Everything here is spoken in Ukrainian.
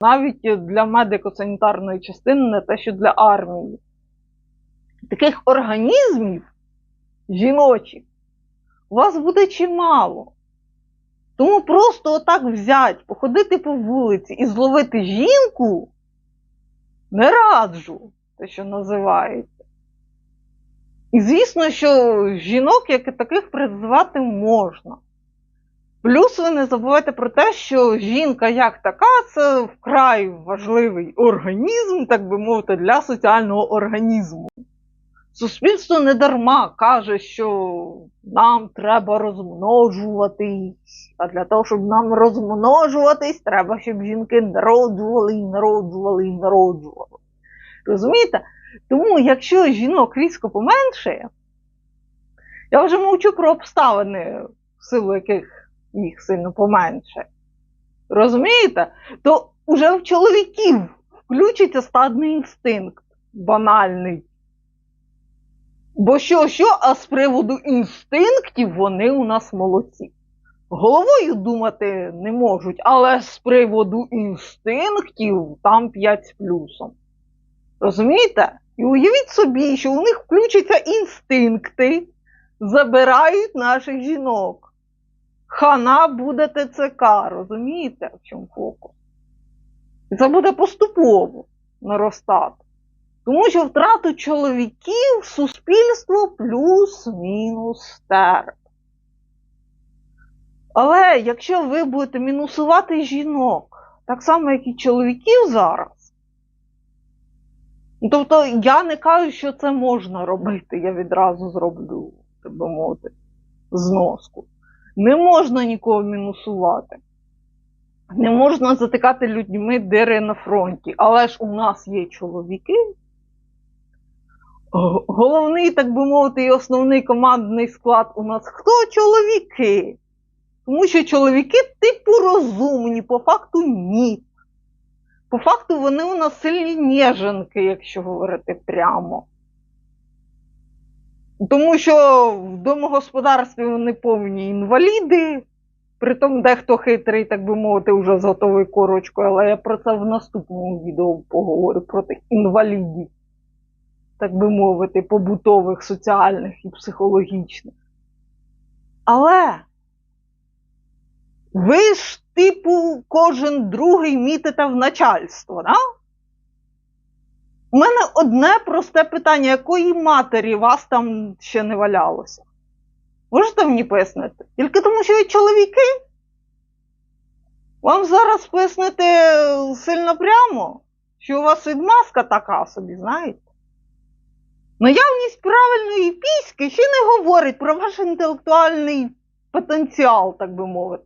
навіть для медико-санітарної частини, не те, що для армії. Таких організмів жіночих у вас буде чимало. Тому просто отак взять, походити по вулиці і зловити жінку не раджу, те, що називається. І звісно, що жінок, як і таких, призивати можна. Плюс ви не забувайте про те, що жінка як така це вкрай важливий організм, так би мовити, для соціального організму. Суспільство не дарма каже, що нам треба розмножуватись, а для того, щоб нам розмножуватись, треба, щоб жінки народжували і народжували і народжували. Розумієте? Тому, якщо жінок різко поменшає, я вже мовчу про обставини, в силу яких їх сильно поменше. Розумієте? То уже в чоловіків включиться стадний інстинкт банальний. Бо що, що, а з приводу інстинктів вони у нас молодці. Головою думати не можуть, але з приводу інстинктів там 5 з плюсом. Розумієте? І уявіть собі, що у них включаться інстинкти, забирають наших жінок. Хана буде ТЦК, розумієте, в чому фокус? І це буде поступово наростати. Тому що втрату чоловіків суспільство плюс-мінус терп. Але якщо ви будете мінусувати жінок, так само, як і чоловіків зараз, тобто я не кажу, що це можна робити, я відразу зроблю, так би мовити, зноску. Не можна нікого мінусувати. Не можна затикати людьми дири на фронті. Але ж у нас є чоловіки. Головний, так би мовити, і основний командний склад у нас хто? Чоловіки. Тому що чоловіки типу розумні, по факту ні. По факту вони у нас сильні неженки, якщо говорити прямо. Тому що в домогосподарстві вони повні інваліди, притом дехто хитрий, так би мовити, вже з готовою корочкою, але я про це в наступному відео поговорю про тих інвалідів, так би мовити, побутових, соціальних і психологічних. Але ви ж, типу, кожен другий мітите в начальство, да? У мене одне просте питання: якої матері вас там ще не валялося? Можете мені пояснити? Тільки тому, що ви чоловіки? Вам зараз пояснити сильно прямо, що у вас відмазка така собі, знаєте? Наявність правильної піськи ще не говорить про ваш інтелектуальний потенціал, так би мовити.